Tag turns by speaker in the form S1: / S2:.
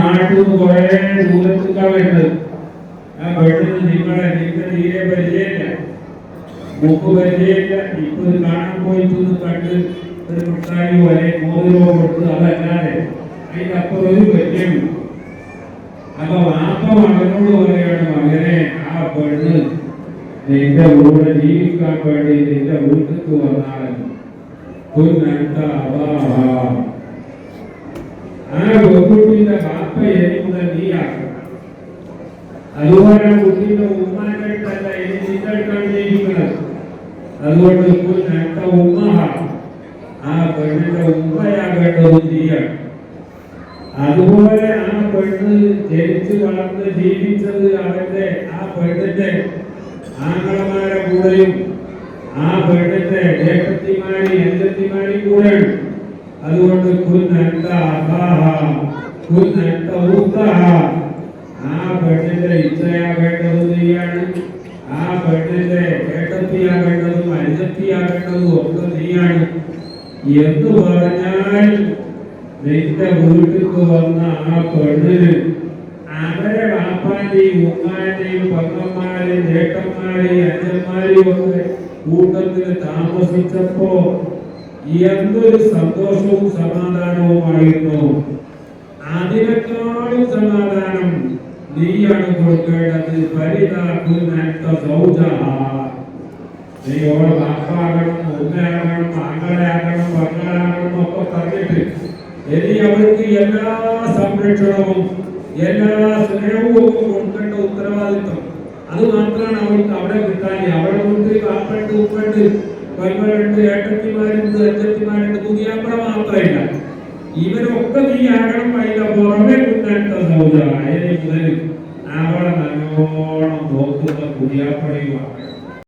S1: നാട്ടിൽ നിന്ന് കുറെ ദൂരത്തേക്കാ വരുന്നത്. ആ പെട്ടെന്ന് നിങ്ങളെ നിങ്ങൾക്ക് തീരെ പരിചയമില്ല. മുമ്പ് പരിചയമില്ല. ഇപ്പൊ ഇത് കാണാൻ പോയിട്ട് ഒന്ന് കണ്ട് ഒരു മുട്ടായി പോലെ മോതിരോ കൊടുത്ത് അതല്ലാതെ അതിന്റെ അപ്പുറം ഒരു പരിചയമില്ല. അപ്പൊ വാപ്പ മകനോട് പറയാണ് മകനെ ആ പെണ്ണ് നിന്റെ കൂടെ ജീവിക്കാൻ വേണ്ടി നിന്റെ വീട്ടിൽ വന്നാൽ കുന്നണ്ട അവാഹ. ആ പെൺകുട്ടിയുടെ ബാപ്പ എനിക്ക് നീയാക്കണം അതുപോലെ കുട്ടിയുടെ ഉമ്മാന്റെ അടുത്തല്ല ഇനി നിന്റെ അടുത്താണ് ജീവിക്കുന്നത്? അതുകൊണ്ട് കുന്നണ്ട ഉമ്മ ആ പെണ്ണിന്റെ ഉമ്മയാകേണ്ടത് നീയാണ് അതുപോലെ ആ പെണ്ണ് ജനിച്ച് വളർന്ന് ജീവിച്ചത് അവന്റെ ആ പെണ്ണിന്റെ ആങ്ങളമാരെ കൂടെയും ആ പെണ്ണിന്റെ ജ്യേഷ്ഠത്തിമാരി എന്തത്തിമാരി കൂടെയാണ്. അതുകൊണ്ട് ഊത്തഹ ആ പെണ്ണിന്റെ ഇച്ഛയാകേണ്ടത് ആ പെണ്ണിന്റെ ഏട്ടത്തിയാകേണ്ടതും അനുജത്തിയാകേണ്ടതും ഒക്കെ നീയാണ് എന്ന് പറഞ്ഞാൽ ആ പെണ്ണിന് അവരെ വാപ്പാന്റെയും ഉമ്മാന്റെയും പങ്കന്മാരെയും ചേട്ടന്മാരെയും അച്ഛന്മാരെയും ഒക്കെ കൂട്ടത്തിൽ താമസിച്ചപ്പോ എന്തൊരു സന്തോഷവും സമാധാനവുമായിരുന്നു അതിനേക്കാളും സമാധാനം നീയാണ് കൊടുക്കേണ്ടത് പരിതാക്കുന്ന സൗജ നീ ഓളെ വാപ്പാകണം ഉമ്മയാകണം ആങ്ങളയാകണം പങ്ങളാകണം ഒക്കെ പറഞ്ഞിട്ട് ഇനി എല്ലാ സംരക്ഷണവും എല്ലാ സ്നേഹവും കൊടുക്കേണ്ട ഉത്തരവാദിത്വം. അത് മാത്രമാണ് അവൾക്ക് അവിടെ കിട്ടാൻ. അവിടെ വീട്ടിൽ വാപ്പണ്ട് ഉപ്പണ്ട് പൽമരുണ്ട് ഏട്ടത്തിമാരുണ്ട് അഞ്ചത്തിമാരുണ്ട് പുതിയാപ്പട മാത്രമില്ല. ഇവരൊക്കെ നീ ആകണം അതിന്റെ പുറമെ കുന്നാത്ത സൗജ അതിന് മുതൽ അവളെ നല്ലോണം നോക്കുന്ന പുതിയാപ്പടയും ആകണം